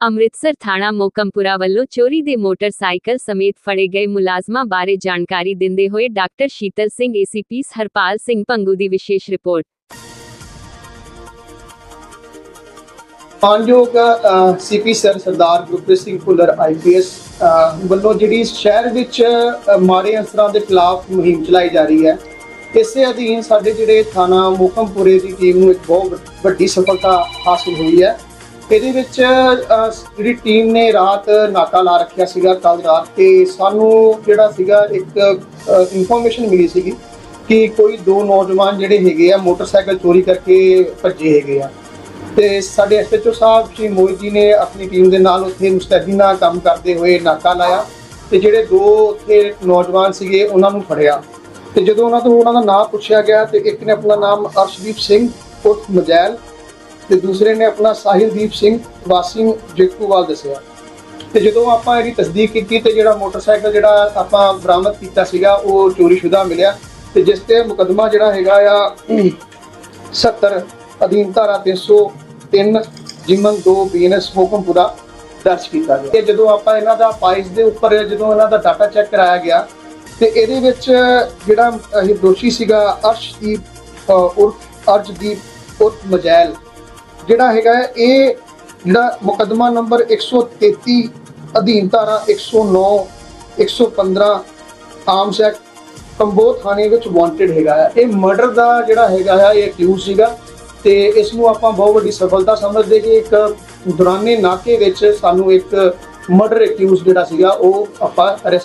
ਅੰਮ੍ਰਿਤਸਰ ਥਾਣਾ ਮੋਕਮਪੁਰਾ ਵੱਲੋਂ ਚੋਰੀ ਦੇ ਮੋਟਰਸਾਈਕਲ ਸਮੇਤ ਫੜੇ ਗਏ ਮੁਲਾਜ਼ਮਾਂ ਬਾਰੇ ਜਾਣਕਾਰੀ ਦਿੰਦੇ ਹੋਏ ਡਾਕਟਰ ਸ਼ੀਤਲ ਸਿੰਘ, ਏਸੀਪੀ ਹਰਪਾਲ ਸਿੰਘ ਭੰਗੂ ਦੀ ਵਿਸ਼ੇਸ਼ ਰਿਪੋਰਟ। ਮਾਨਯੋਗ CP sir Sardar Gurpreet Singh Bhullar IPS ਵੱਲੋਂ ਜਿਹੜੀ ਸ਼ਹਿਰ ਵਿੱਚ ਮਾੜੇ ਅਨਸਰਾਂ ਦੇ ਖਿਲਾਫ ਮੁਹਿੰਮ ਚਲਾਈ ਜਾ ਰਹੀ ਹੈ, ਇਸੇ ਅਧੀਨ ਸਾਡੇ ਜਿਹੜੇ ਥਾਣਾ ਮੋਕਮਪੁਰੇ ਦੀ ਟੀਮ ਨੂੰ ਇੱਕ ਬਹੁਤ ਵੱਡੀ ਸਫਲਤਾ ਹਾਸਲ ਹੋਈ ਹੈ। ਇਹਦੇ ਵਿੱਚ ਜਿਹੜੀ ਟੀਮ ਨੇ ਰਾਤ ਨਾਕਾ ਲਾ ਰੱਖਿਆ ਸੀਗਾ ਕੱਲ ਰਾਤ ਤੇ ਸਾਨੂੰ ਜਿਹੜਾ ਸੀਗਾ ਇੱਕ ਇਨਫੋਰਮੇਸ਼ਨ ਮਿਲੀ ਸੀਗੀ ਕਿ ਕੋਈ ਦੋ ਨੌਜਵਾਨ ਜਿਹੜੇ ਹੈਗੇ ਆ ਮੋਟਰਸਾਈਕਲ ਚੋਰੀ ਕਰਕੇ ਭੱਜੇ ਹੈਗੇ ਆ। ਤੇ ਸਾਡੇ ਐਸਐਚਓ ਸਾਹਿਬ, ਸ਼੍ਰੀ ਮੋਹਿਤ ਜੀ ਨੇ ਆਪਣੀ ਟੀਮ ਦੇ ਨਾਲ ਉੱਥੇ ਮੁਸਤੈਦੀ ਨਾਲ ਕੰਮ ਕਰਦੇ ਹੋਏ ਨਾਕਾ ਲਾਇਆ ਤੇ ਜਿਹੜੇ ਦੋ ਉੱਥੇ ਨੌਜਵਾਨ ਸੀਗੇ ਉਹਨਾਂ ਨੂੰ ਫੜਿਆ। ਤੇ ਜਦੋਂ ਉਹਨਾਂ ਤੋਂ ਉਹਨਾਂ ਦਾ ਨਾਮ ਪੁੱਛਿਆ ਗਿਆ ਤੇ ਇੱਕ ਨੇ ਆਪਣਾ ਨਾਮ ਅਰਸ਼ਦੀਪ ਸਿੰਘ, ਉਰਫ ਮਜੈਲ ਤੇ ਦੂਸਰੇ ਨੇ ਆਪਣਾ ਸਾਹਿਲਦੀਪ ਸਿੰਘ ਵਾਸੀ ਜੇਕੂਵਾਲ ਦੱਸਿਆ। ਤੇ ਜਦੋਂ ਆਪਾਂ ਇਹਦੀ ਤਸਦੀਕ ਕੀਤੀ ਤੇ ਜਿਹੜਾ ਮੋਟਰਸਾਈਕਲ ਜਿਹੜਾ ਆਪਾਂ ਬਰਾਮਦ ਕੀਤਾ ਸੀਗਾ ਉਹ ਚੋਰੀशुदा ਮਿਲਿਆ ਤੇ ਜਿਸ ਤੇ ਮੁਕੱਦਮਾ ਜਿਹੜਾ ਹੈਗਾ ਆ 70 ਅਧੀਨ ਧਾਰਾ 303 ਜਿਮਨ 2 ਬੀਐਨਐਸ ਹੁਕਮਪੁਰਾ ਦਰਜ ਕੀਤਾ ਗਿਆ। ਤੇ ਜਦੋਂ ਆਪਾਂ ਇਹਨਾਂ ਦਾ ਪਾਈਸ ਦੇ ਉੱਪਰ ਜਦੋਂ ਇਹਨਾਂ ਦਾ ਡਾਟਾ ਚੈੱਕ ਕਰਾਇਆ ਗਿਆ ਤੇ ਇਹਦੇ ਵਿੱਚ ਜਿਹੜਾ ਇਹ ਦੋਸ਼ੀ ਸੀਗਾ ਅਰਸ਼ਦੀਪ ਅ, ਉਰਫ ਅਰਜਦੀਪ ਉਰਫ ਮਜੈਲ। ਜਿਹੜਾ ਹੈਗਾ ਹੈ, ਇਹ ਜਿਹੜਾ ਮੁਕੱਦਮਾ ਨੰਬਰ 133 ਅਧੀਨ ਧਾਰਾ 109 115 ਆਰਮਸ ਐਕਟ ਕੰਬੋ ਥਾਣੇ ਵਿੱਚ ਵਾਂਟਡ ਹੈਗਾ ਆ ਇਹ ਮਰਡਰ ਦਾ ਜਿਹੜਾ ਹੈਗਾ ਆ ਇਹ ਅਕਿਊਜ਼ ਸੀਗਾ ਤੇ ਇਸ ਨੂੰ ਆਪਾਂ ਬਹੁਤ ਵੱਡੀ ਸਫਲਤਾ ਸਮਝਦੇ ਕਿ ਇੱਕ ਦੌਰਾਨੇ ਨਾਕੇ ਵਿੱਚ ਸਾਨੂੰ ਇੱਕ ਮਰਡਰ ਅਕਿਊਜ਼ ਜਿਹੜਾ ਸੀਗਾ ਉਹ ਆਪਾਂ ਅਰੈਸਟ